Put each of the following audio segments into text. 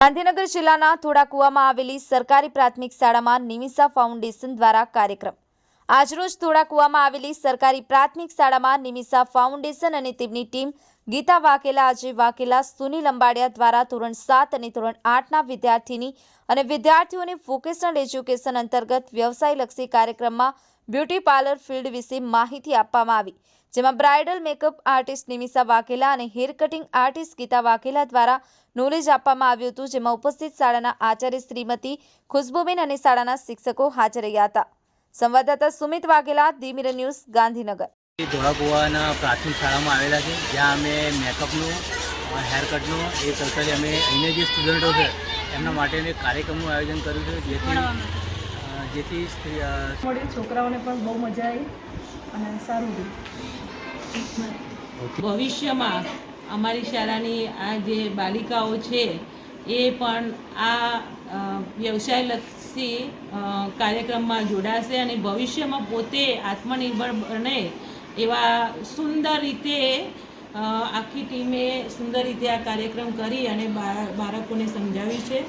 ગાંધીનગર જિલ્લાના ધોળાકુવામાં આવેલી સરકારી પ્રાથમિક શાળામાં નિમિષા ફાઉન્ડેશન દ્વારા કાર્યક્રમ. આજરોજ ધોળાકુવામાં આવેલી સરકારી પ્રાથમિક શાળામાં નિમિષા ફાઉન્ડેશન અને તેમની ટીમ ગીતા વાકેલા અજય વાકેલા સુનિલ અંબાડિયા દ્વારા ધોરણ સાત અને ધોરણ આઠના વિદ્યાર્થીની અને વિદ્યાર્થીઓને વોકેશનલ એજ્યુકેશન અંતર્ગત વ્યવસાયલક્ષી કાર્યક્રમમાં બ્યુટી પાર્લર ફિલ્ડ વિશે માહિતી આપવામાં આવી, જેમાં bridal makeup artist Nimisha Vaghela અને hair cutting artist Gita Vaghela દ્વારા નોલેજ આપવામાં આવ્યું હતું, જેમાં ઉપસ્થિત શાળાના આચાર્ય શ્રીમતી ખુશ્બુબેન અને શાળાના શિક્ષકો હાજર રહ્યા હતા. સંવાદદાતા Sumit Vaghela the mirror news Gandhinagar. ધોળાકુવાના પ્રાથમિક શાળામાં આવેલા છે જ્યાં અમે મેકઅપનું હેરકટનું એ સરકારી અમે અહીંના જે સ્ટુડન્ટો છે એમના માટેનું એક કાર્યક્રમનું આયોજન કર્યું છે જેથી જેથી સ્ત્રી છોકરાઓને પણ બહુ મજા આવી અને સારું રહ્યું ભવિષ્યમાં અમારી શાળાની આ જે બાલિકાઓ છે એ પણ આ વ્યવસાયલક્ષી કાર્યક્રમમાં જોડાશે અને ભવિષ્યમાં પોતે આત્મનિર્ભર બને એવા સુંદર રીતે આખી ટીમે સુંદર રીતે આ કાર્યક્રમ કરી અને બાળકોને સમજાવ્યું છે.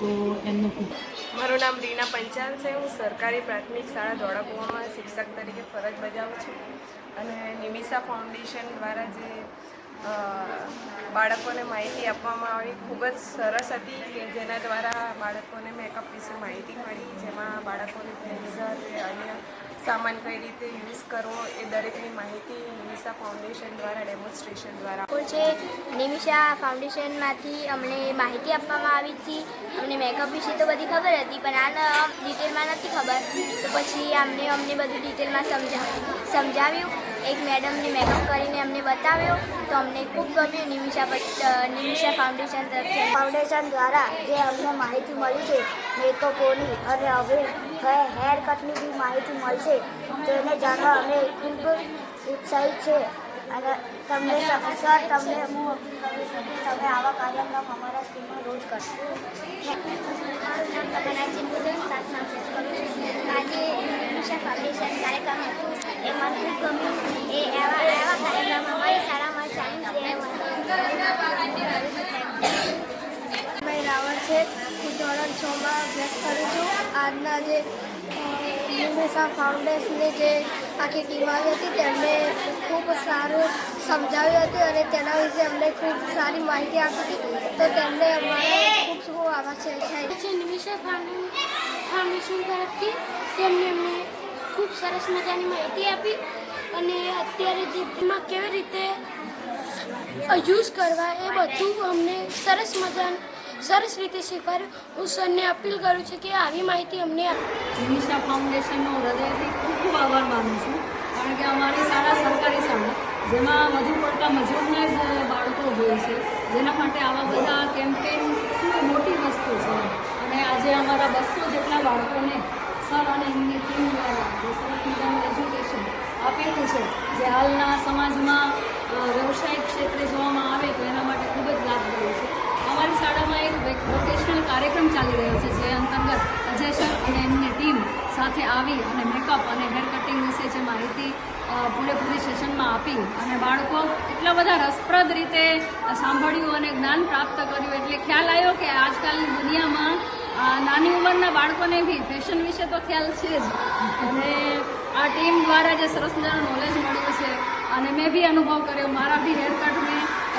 તો એમનો ખૂબ મારું નામ રીના પંચાલ છે. હું સરકારી પ્રાથમિક શાળા ધોળાકુવામાં શિક્ષક તરીકે ફરજ બજાવું છું. અને નિમિષા ફાઉન્ડેશન દ્વારા જે બાળકોને માહિતી આપવામાં આવી, ખૂબ જ સરસ હતી કે જેના દ્વારા બાળકોને મેકઅપ વિશે માહિતી મળી, જેમાં બાળકોને બ્લેઝર અન્ય સામાન કઈ રીતે યુઝ કરવો એ દરેકની માહિતી નિમિષા ફાઉન્ડેશન દ્વારા ડેમોન્સ્ટ્રેશન દ્વારા. છે નિમિષા ફાઉન્ડેશનમાંથી અમને માહિતી આપવામાં આવી હતી અમને મેકઅપ વિશે તો બધી ખબર હતી પણ આ ડિટેલમાં નથી ખબર. તો પછી અમને અમને બધું ડિટેલમાં સમજા સમજાવ્યું. એક મેડમને મેકઅપ કરીને અમને બતાવ્યો. તો અમને ખૂબ ગમ્યું નિમિષા નિમિષા ફાઉન્ડેશન તરફથી. ફાઉન્ડેશન દ્વારા જે અમને માહિતી મળી છે મેકઅપોની અને હવે હેર કટની બી માહિતી મળશે. તેને જાણવા અમે ખૂબ ઉત્સાહિત છે. અને તમને સર, તમને હું અપીલ કરું છું કે તમે આવા કાર્યક્રમ અમારા સ્કૂલમાં રોજ કરશો આજે નિમિષા ફાઉન્ડેશન કાર્યક્રમ હતું. એમાં ખૂબ ગમ્યું એ એવા એવા કાર્યક્રમ અમારી શાળામાં ચાલુ છે ધોરણ અભ્યાસ કરું છું. આજના જે હંમેશા ફાઉન્ડેશનની જે આખી ટીમ આવી હતી તેમણે ખૂબ સારું સમજાવ્યું હતું અને તેના વિશે અમને ખૂબ સારી માહિતી આપી હતી. તો તેમને અમારે ખૂબ ખૂબ આભાર છે. નિમિષા ફાઉન્ડેશન તરફથી તેમને અમને ખૂબ સરસ મજાની માહિતી આપી અને અત્યારે જે કેવી રીતે યુઝ કરવા એ બધું અમને સરસ મજા સરસ રીતે સ્વીકાર્યું હું સરને અપીલ કરું છું કે આવી માહિતી અમને નિમિષા ફાઉન્ડેશનનો હૃદયથી ખૂબ ખૂબ આભાર માનું છું. કારણ કે અમારી શાળા સરકારી શાળા, જેમાં વધુ પડતા મજૂરના જ બાળકો હોય છે. જેના માટે આવા બધા કેમ્પેન ખૂબ મોટી વસ્તુ છે. અને આજે અમારા બસો જેટલા બાળકોને સર અને એમની ટીમ દ્વારા એજ્યુકેશન આપેલું છે જે હાલના સમાજમાં વ્યવસાયિક ક્ષેત્રે જોવામાં આવે તો એના માટે ખૂબ જ લાભદાયી છે. અમારી શાળામાં એક વોકેશનલ કાર્યક્રમ ચાલી રહ્યો છે, જે અંતર્ગત અજય સર અને એમની ટીમ સાથે આવી અને મેકઅપ અને હેર કટિંગ વિશે જે માહિતી પૂરેપૂરી સેશનમાં આપી અને બાળકો એટલા બધા રસપ્રદ રીતે સાંભળ્યું અને જ્ઞાન પ્રાપ્ત કર્યું. એટલે ખ્યાલ આવ્યો કે આજકાલની દુનિયામાં નાની ઉંમરના બાળકોને બી ફેશન વિશે તો ખ્યાલ છે જ. અને આ ટીમ દ્વારા જે સરસ મજાનું નોલેજ મળ્યું છે અને મેં બી અનુભવ કર્યો. મારા બી હેરકટ મેં